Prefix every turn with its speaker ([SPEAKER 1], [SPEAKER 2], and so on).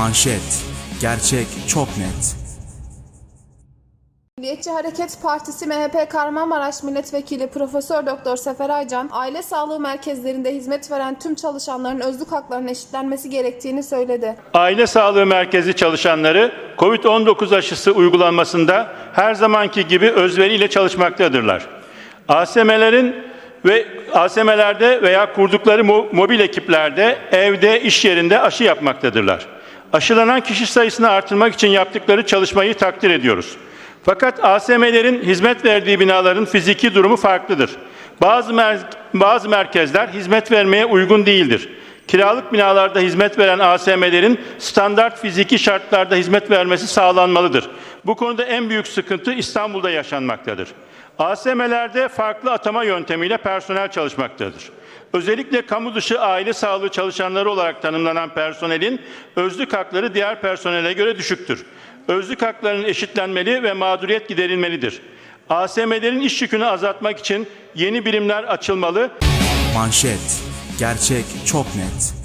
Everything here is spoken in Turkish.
[SPEAKER 1] Manşet. Gerçek çok net.
[SPEAKER 2] Milliyetçi Hareket Partisi MHP Kahramanmaraş Milletvekili Profesör Doktor Sefer Aycan, aile sağlığı merkezlerinde hizmet veren tüm çalışanların özlük haklarının eşitlenmesi gerektiğini söyledi.
[SPEAKER 3] Aile Sağlığı Merkezi çalışanları COVID-19 aşısı uygulanmasında her zamanki gibi özveriyle çalışmaktadırlar. ASM'lerin ve ASM'lerde veya kurdukları mo- mobil ekiplerde evde, iş yerinde aşı yapmaktadırlar. Aşılanan kişi sayısını artırmak için yaptıkları çalışmayı takdir ediyoruz. Fakat ASM'lerin hizmet verdiği binaların fiziki durumu farklıdır. Bazı mer- bazı merkezler hizmet vermeye uygun değildir. Kiralık binalarda hizmet veren ASM'lerin standart fiziki şartlarda hizmet vermesi sağlanmalıdır. Bu konuda en büyük sıkıntı İstanbul'da yaşanmaktadır. ASM'lerde farklı atama yöntemiyle personel çalışmaktadır. Özellikle kamu dışı aile sağlığı çalışanları olarak tanımlanan personelin özlük hakları diğer personele göre düşüktür. Özlük haklarının eşitlenmeli ve mağduriyet giderilmelidir. ASM'lerin iş yükünü azaltmak için yeni birimler açılmalı,
[SPEAKER 1] Manşet. Gerçek çok net.